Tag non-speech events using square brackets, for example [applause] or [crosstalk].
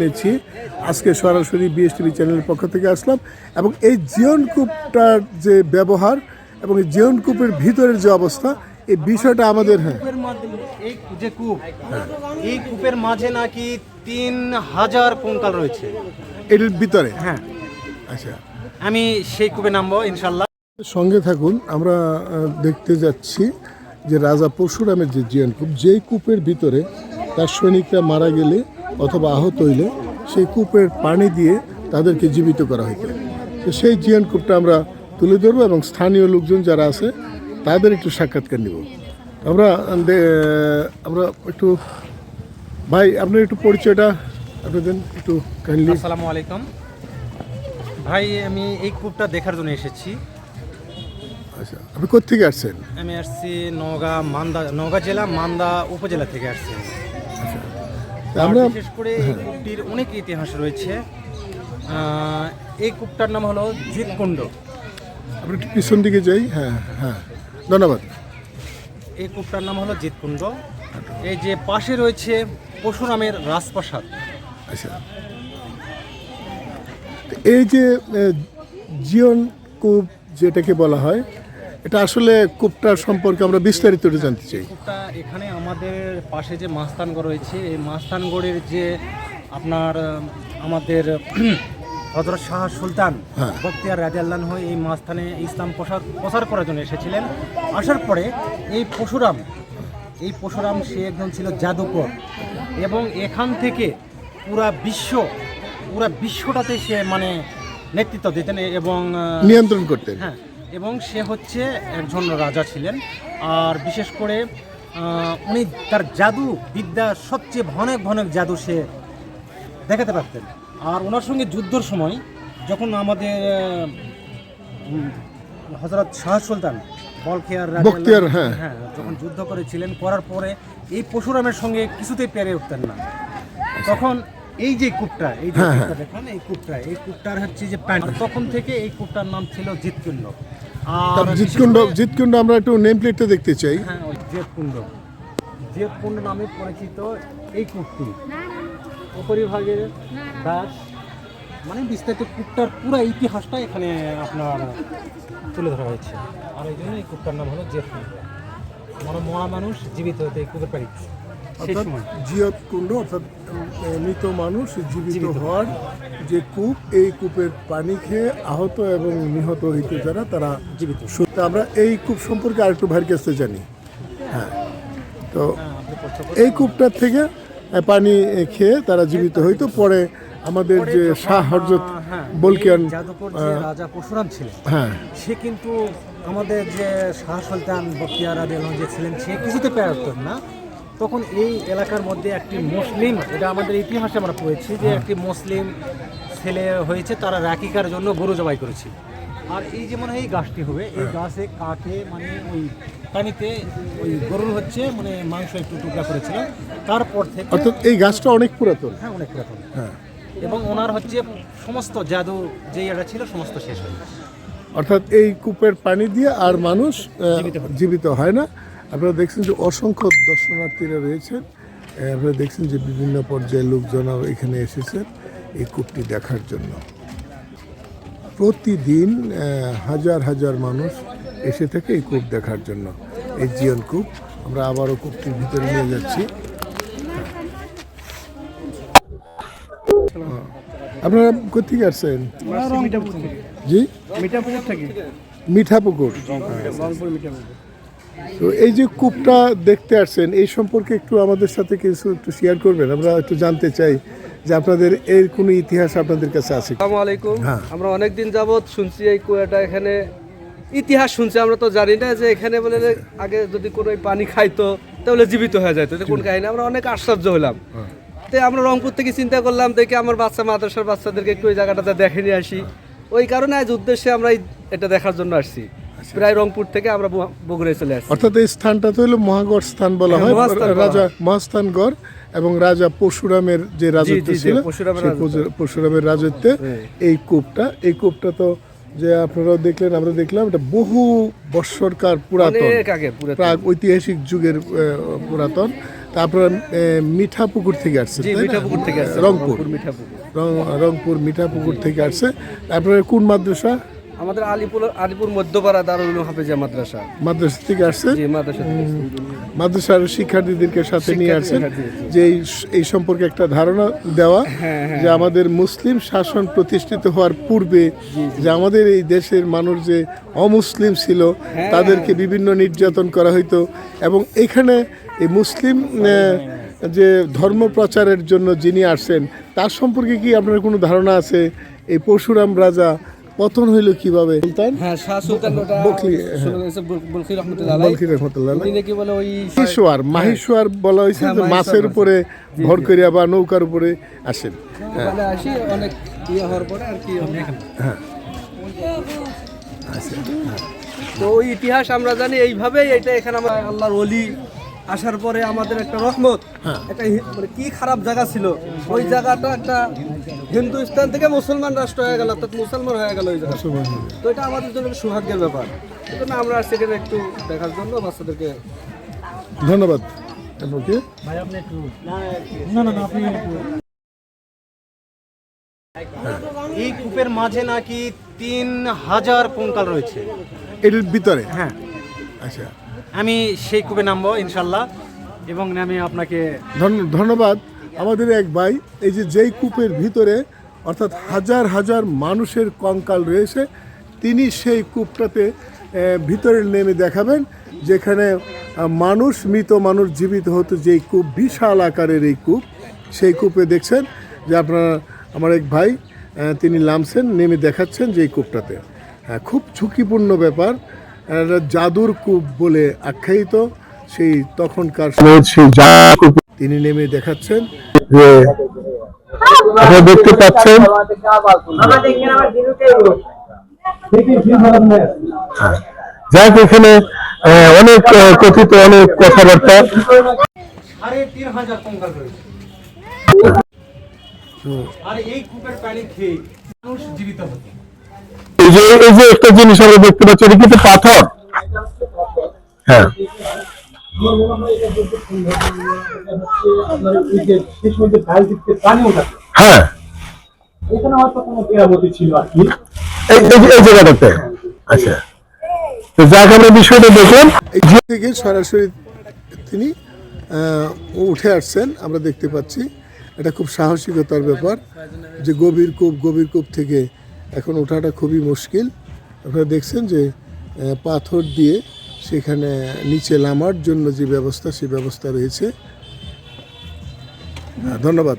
নিয়েছি আজকে সরাসরি বিএসটিভি চ্যানেলের পক্ষ থেকে আসলাম এবং এই জিয়ন কূপটার যে ব্যবহার এবং এই জিয়ন কূপের ভিতরের যে অবস্থা এই বিষয়টা আমাদের হ্যাঁ। এই যে কূপ এই কূপের মাঝে নাকি তিন হাজার কঙ্কাল রয়েছে? এটার ভিতরে? হ্যাঁ। আচ্ছা। আমি সেই কূপে নামবো ইনশাল্লাহ। সঙ্গে থাকুন আমরা দেখতে যাচ্ছি যে রাজা পরশুরামের যে জিয়ন কূপ যেই কূপের ভিতরে তার সৈনিকরা মারা গেলে অথবা আহত হইলে সেই কূপের পানি দিয়ে তাদেরকে জীবিত করা হইত। তো সেই জিয়ন কূপটা আমরা তুলে ধরবো এবং স্থানীয় লোকজন যারা আছে তাদের একটু সাক্ষাৎকার নিব। আমরা আমরা একটু ভাই আপনার একটু পরিচয়টা আপনি দেন একটু কাইন্ডলি আসসালামু আলাইকুম। ভাই আমি এই কূপটা দেখার জন্য এসেছি। আচ্ছা আপনি কোথেকে আসছেন? আমি আসছি নওগাঁ মান্দা নওগাঁ জেলা মান্দা উপজেলা থেকে আসছি আমরা বিশেষ করে এই কূপটির অনেক ইতিহাস রয়েছে। এই কূপটার নাম হলো জিতকুণ্ড। আমরা একটু পিছন দিকে যাই হ্যাঁ হ্যাঁ। ধন্যবাদ। এই কূপটার নাম হলো জিতকুণ্ড। এই যে পাশে রয়েছে পরশুরামের রাজপ্রাসাদ। আচ্ছা। এই যে জিয়ন কূপ যেটাকে বলা হয় এটা আসলে কূপটার সম্পর্কে আমরা বিস্তারিত জানতে চাই। কূপটা এখানে আমাদের পাশে যে মাস্তানগড় রয়েছে এই মাস্তানগড়ের যে আপনার আমাদের [clears throat] হজরত শাহ সুলতান হ্যাঁ। বক্তিয়ার রাজিয়াল্লাহ হয়ে এই মাস্তানে ইসলাম প্রসার প্রসার করার জন্য এসেছিলেন। আসার পরে এই পশুরাম এই পশুরাম সে একজন ছিল জাদুকর এবং এখান থেকে পুরা বিশ্ব পুরা বিশ্বটাতে সে মানে নেতৃত্ব দিতেন এবং নিয়ন্ত্রণ করতেন। হ্যাঁ এবং সে হচ্ছে একজন রাজা ছিলেন। আর বিশেষ করে উনি তার জাদু বিদ্যা সবচেয়ে ভনেক ভনেক জাদু সে দেখাতে পারতেন। আর ওনার সঙ্গে যুদ্ধর সময় যখন আমাদের হজরত শাহ সুলতান বলখেয়ার রাজা- হ্যাঁ। হ্যাঁ যখন যুদ্ধ করেছিলেন করার পরে এই পশুরামের সঙ্গে কিছুতেই পেরে উঠতেন না। তখন এই যে কূপটা এই যে হ্যাঁ, কূপটা দেখুন এই কূপটা এই কূপটার হচ্ছে যে প্যান্ট। তখন থেকে এই কূপটার নাম ছিল জিতকুণ্ড। আর জিতকুণ্ড জিতকুণ্ড আমরা একটু নেম প্লেটটা দেখতে চাই। হ্যাঁ জেতকুণ্ড। জেতকুণ্ড নামে পরিচিত এই কূপটি। উপরিভাগের দাস। মানে বিস্তারিত কূপটার পুরো ইতিহাসটা এখানে আপনার তুলে ধরা হয়েছে। আর এই জন্য এই কূপটার নাম হলো জেতকুণ্ড। মানে মরা মানুষ জীবিত হতে কূপের পাড়ি সেই অর্থাৎ সময়। জিয়ত কুণ্ড অর্থাৎ মৃত মানুষ জীবিত। হওয়ার যে কূপ এই কূপের পানি খেয়ে আহত এবং নিহত হইতে যারা তারা জীবিত। সত্যি আমরা এই কূপ সম্পর্কে আরেকটু ভাইয়ের কাছে জানি। হ্যাঁ। তো। এই কূপটার থেকে পানি খেয়ে তারা জীবিত হইতো। পরে আমাদের যে শাহ হরজত হ্যাঁ, যে রাজা পরশুরাম ছিলেন হ্যাঁ। সে কিন্তু আমাদের যে শাহ সুলতান বকিয়ার যে ছিলেন সে কিছুতে পেরে না। তখন এই এলাকার মধ্যে একটি মুসলিম এটা আমাদের ইতিহাসে আমরা পড়েছি যে একটি মুসলিম ছেলে হয়েছে তারা রাকিকার জন্য গরু জবাই করেছে। আর এই যে মনে হয় এই গাছটি হবে এই গাছে কাটে মানে ওই পানিতে ওই গরুর হচ্ছে মানে মাংস একটু টুকরা করেছিল তারপর থেকে অর্থাৎ এই গাছটা অনেক পুরাতন। হ্যাঁ অনেক পুরাতন। হ্যাঁ। এবং ওনার হচ্ছে সমস্ত জাদু যে এটা ছিল সমস্ত শেষ হয়ে গেছে। অর্থাৎ এই কূপের পানি দিয়ে আর মানুষ জীবিত হয় না। আপনারা দেখছেন যে অসংখ্য দর্শনার্থীরা রয়েছেন। আপনারা দেখছেন যে বিভিন্ন পর্যায়ে লোকজনও এখানে এসেছেন এই কূপটি দেখার জন্য। প্রতিদিন হাজার হাজার মানুষ এসে থাকে এই কূপ দেখার জন্য। এই জিয়ন কূপ আমরা আবারও কূপটির ভিতরে নিয়ে যাচ্ছি। আপনারা কোথেকে আসছেন? জি? মিঠাপুকুর। থেকে মিঠাপুকুর। তো এই যে কূপটা দেখতে আসছেন এই সম্পর্কে একটু আমাদের সাথে কিছু একটু শেয়ার করবেন। আমরা একটু জানতে চাই যে আপনাদের এর কোনো ইতিহাস আপনাদের কাছে আছে? আসসালামু আলাইকুম। হ্যাঁ। আমরা অনেক দিন যাবৎ শুনছি এই কুয়াটা এখানে। ইতিহাস শুনছি আমরা তো জানি না যে এখানে বলে আগে যদি কোনো পানি খাইতো তাহলে জীবিত হয়ে যেত কোন কাহিনী? আমরা অনেক আশ্চর্য হলাম তো আমরা রংপুর থেকে চিন্তা করলাম দেখে আমার বাচ্চা মাদ্রাসার বাচ্চাদেরকে একটু ওই জায়গাটাতে দেখে নিয়ে আসি। ওই কারণে আজ উদ্দেশ্যে আমরা এটা দেখার জন্য আসছি। প্রায় রংপুর থেকে আমরা বগুড়ায় চলে আসছি। অর্থাৎ এই স্থানটা তো হলো মহাগড় স্থান বলা হ্যাঁ, রাজা মহাস্থানগড় এবং রাজা পরশুরামের যে রাজত্ব ছিল পরশুরামের রাজত্ব। হ্যাঁ। এই কূপটা এই কূপটা তো যে আপনারাও দেখলেন আমরা দেখলাম এটা বহু বৎসরকার পুরাতন। প্রাক ঐতিহাসিক যুগের পুরাতন। তা তারপরে মিঠা পুকুর থেকে আসছে রংপুর। রংপুর মিঠা পুকুর থেকে আসছে। তারপরে কোন মাদ্রাসা? আমাদের আলিপুর আলিপুর মধ্যপাড়া দারুল উলুম হাফেজিয়া মাদ্রাসা। মাদ্রাসা থেকে আসছে জি মাদ্রাসা থেকে মাদ্রাসার শিক্ষার্থীদেরকে সাথে নিয়ে আসছেন যে এই সম্পর্কে একটা ধারণা দেওয়া হ্যাঁ, যে আমাদের মুসলিম শাসন প্রতিষ্ঠিত হওয়ার পূর্বে যে আমাদের এই দেশের মানুষ যে অমুসলিম ছিল হ্যাঁ। তাদেরকে বিভিন্ন নির্যাতন করা হইতো এবং এখানে এই মুসলিম যে ধর্ম প্রচারের জন্য যিনি আসছেন তার সম্পর্কে কি আপনার কোনো ধারণা আছে? এই পরশুরাম রাজা পতন হইল কীভাবে? সুলতান? হ্যাঁ শাহ সুলতান ওটা বখলি, শোনা গেছে রহমতুল্লাহ। বলকি রহমতুল্লাহ নাকি বলে ওই মাহিশোয়ার মাহিশোয়ার বলা হয়েছে হ্যাঁ, যে মাছের উপরে ভর করিয়া বা নৌকার উপরে আসেন। ওখানে আসি অনেক ইয়ে হওয়ার পরে আর কি হ্যাঁ। তো ওই ইতিহাস আমরা জানি এইভাবেই এটা এখানে আমরা আল্লাহর ওলি আসার পরে আমাদের একটা রহমত একটা মানে কি খারাপ জায়গা ছিল ওই জায়গাটা একটা হিন্দুস্তান থেকে মুসলমান রাষ্ট্র হয়ে গেল অর্থাৎ মুসলমান হয়ে গেল ওই জায়গা তো এটা আমাদের জন্য সৌভাগ্যের ব্যাপার। এই জন্য আমরা সেখানে একটু দেখার জন্য বাচ্চাদেরকে ধন্যবাদ। আপনাকে এই কূপের মাঝে নাকি তিন হাজার কঙ্কাল রয়েছে। এটার ভিতরে? হ্যাঁ। আচ্ছা। আমি সেই কূপে নামবো ইনশাল্লাহ। এবং আমি আপনাকে ধন্য- ধন্যবাদ। আমাদের এক ভাই এই যে যেই কূপের ভিতরে অর্থাৎ হাজার হাজার মানুষের কঙ্কাল রয়েছে তিনি সেই কূপটাতে ভিতরে নেমে দেখাবেন যেখানে মানুষ মৃত মানুষ জীবিত হতো যেই কূপ বিশাল আকারের এই কূপ। সেই কূপে দেখছেন যে আপনারা আমার এক ভাই তিনি নামছেন নেমে দেখাচ্ছেন যে এই কূপটাতে। হ্যাঁ খুব ঝুঁকিপূর্ণ ব্যাপার একটা জাদুর কূপ বলে আখ্যায়িত সেই তখনকার সেই জাদুর কূপ তিনি নেমে দেখাচ্ছেন। যে আপনারা দেখতে পাচ্ছেন? হ্যাঁ। যাক এখানে আহ, অনেক কথিত অনেক কথাবার্তা। সাড়ে তিন হাজার কঙ্কাল রয়েছে। আর এই কূপের পানি খেয়ে মানুষ হ্যাঁ এখানে হয়তো কোনো মেরামতি ছিল আর কি। এই এই জায়গাটাতে। আচ্ছা। তো যাক আমরা বিষয়টা দেখুন এই থেকে সরাসরি তিনি উঠে আসছেন আমরা দেখতে পাচ্ছি। এটা খুব সাহসিকতার ব্যাপার যে গভীর কূপ গভীর কূপ থেকে এখন ওঠাটা খুবই মুশকিল। আপনারা দেখছেন যে পাথর দিয়ে সেখানে নিচে নামার জন্য যে ব্যবস্থা সে ব্যবস্থা রয়েছে। ধন্যবাদ।